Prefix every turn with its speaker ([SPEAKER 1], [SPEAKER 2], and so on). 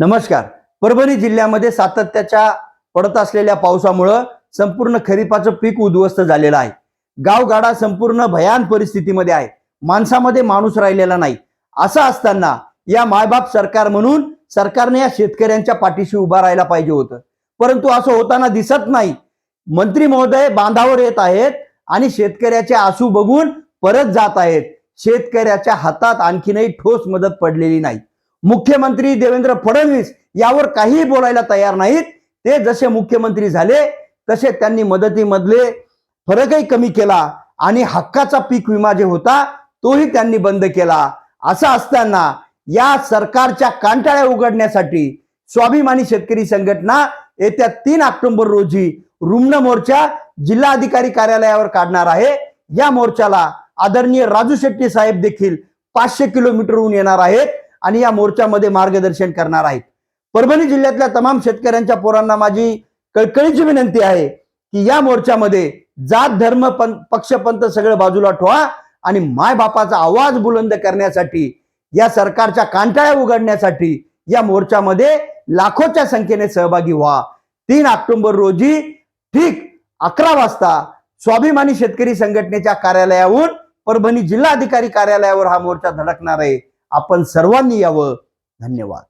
[SPEAKER 1] नमस्कार. परभणी जिल्ह्यामध्ये सातत्याच्या पडत असलेल्या पावसामुळं संपूर्ण खरीपाचं पीक उद्ध्वस्त झालेलं आहे. गावगाडा संपूर्ण भयान परिस्थितीमध्ये आहे. माणसामध्ये माणूस राहिलेला नाही. असं असताना या मायबाप सरकार म्हणून सरकारने या शेतकऱ्यांच्या पाठीशी उभा राहायला पाहिजे होतं. परंतु असं होताना दिसत नाही. मंत्री महोदय बांधावर येत आहेत आणि शेतकऱ्याचे आसू बघून परत जात आहेत. शेतकऱ्याच्या हातात आणखीनही ठोस मदत पडलेली नाही. मुख्यमंत्री देवेंद्र फडणवीस यावर काहीही बोलायला तयार नाहीत. ते जसे मुख्यमंत्री झाले तसे त्यांनी मदतीमधले फरकही कमी केला आणि हक्काचा पीक विमा जे होता तोही त्यांनी बंद केला. असं असताना या सरकारच्या कांटाळ्या उघडण्यासाठी स्वाभिमानी शेतकरी संघटना येत्या तीन ऑक्टोबर रोजी रुग्ण मोर्चा जिल्हाधिकारी कार्यालयावर काढणार आहे. या मोर्चाला आदरणीय राजू शेट्टी साहेब देखील पाचशे किलोमीटरहून येणार आहेत. आणि या मोर्चामध्ये मार्गदर्शन करणार आहेत. परभणी जिल्ह्यातल्या तमाम शेतकऱ्यांच्या पोरांना माझी कळकळीची विनंती आहे की या मोर्चामध्ये जात धर्म पक्षपंत सगळं बाजूला ठेवा आणि माय बापाचा आवाज बुलंद करण्यासाठी या सरकारच्या कांटाळ्या उघडण्यासाठी या मोर्चामध्ये लाखोच्या संख्येने सहभागी व्हा. तीन ऑक्टोबर रोजी ठीक अकरा वाजता स्वाभिमानी शेतकरी संघटनेच्या कार्यालयावर परभणी जिल्हाधिकारी कार्यालयावर हा मोर्चा धडकणार आहे. आपण सर्वांनी यावं. धन्यवाद.